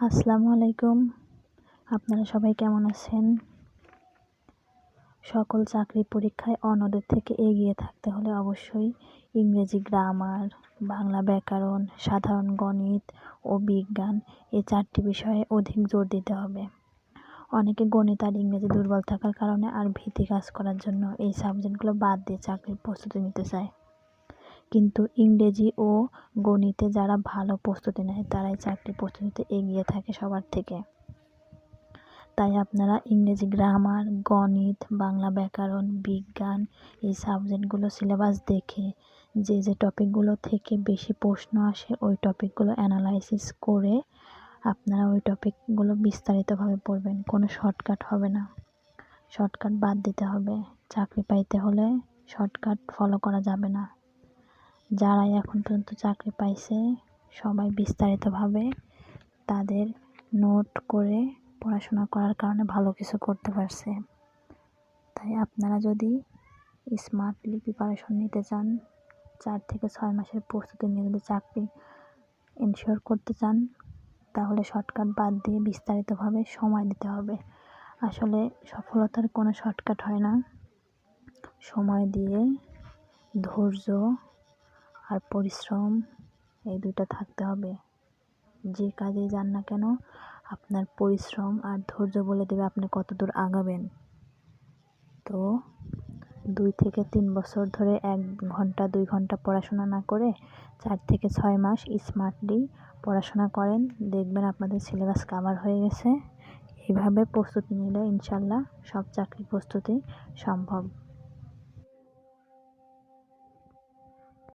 আসসালামু আলাইকুম। আপনারা সবাই কেমন আছেন? সকল চাকরি পরীক্ষায় অন্যদের থেকে এগিয়ে থাকতে হলে অবশ্যই ইংরেজি, গ্রামার, বাংলা ব্যাকরণ, সাধারণ গণিত ও বিজ্ঞান এই চারটি বিষয়ে অধিক জোর দিতে হবে। অনেকে গণিত আর ইংরেজি দুর্বল থাকার কারণে আর ভীতি কাজ করার জন্য এই সাবজেক্টগুলো বাদ দিয়ে চাকরির প্রস্তুতি নিতে চায়। কিন্তু ইংরেজি ও গণিতে যারা ভালো প্রস্তুতি নেয়, তারাই চাকরি প্রস্তুতিতে এগিয়ে থাকে সবার থেকে। তাই আপনারা ইংরেজি গ্রামার, গণিত, বাংলা ব্যাকরণ, বিজ্ঞান এই সাবজেক্টগুলো সিলেবাস দেখে যে যে টপিকগুলো থেকে বেশি প্রশ্ন আসে, ওই টপিকগুলো অ্যানালাইসিস করে আপনারা ওই টপিকগুলো বিস্তারিতভাবে পড়বেন। কোনো শর্টকাট হবে না। শর্টকাট বাদ দিতে হবে। চাকরি পাইতে হলে শর্টকাট ফলো করা যাবে না। যারাই এখন পর্যন্ত চাকরি পাইছে, সবাই বিস্তারিতভাবে তাদের নোট করে পড়াশোনা করার কারণে ভালো কিছু করতে পারছে। তাই আপনারা যদি স্মার্টলি প্রিপারেশন নিতে চান, চার থেকে ছয় মাসের প্রস্তুতি নিয়ে যদি চাকরি ইনশিওর করতে চান, তাহলে শর্টকাট বাদ দিয়ে বিস্তারিতভাবে সময় দিতে হবে। আসলে সফলতার কোনো শর্টকাট হয় না। সময় দিয়ে ধৈর্য আর পরিশ্রম, এই দুটো থাকতে হবে। যে কাজে যান না কেন, আপনার পরিশ্রম আর ধৈর্য বলে দেবে আপনি কত দূর আগাবেন। তো দুই থেকে তিন বছর ধরে এক ঘণ্টা, দুই ঘণ্টা পড়াশোনা না করে চার থেকে ছয় মাস স্মার্টলি পড়াশোনা করেন, দেখবেন আপনাদের সিলেবাস কাভার হয়ে গেছে। এইভাবে প্রস্তুতি নিলে ইনশাল্লাহ সব চাকরি প্রস্তুতি সম্ভব।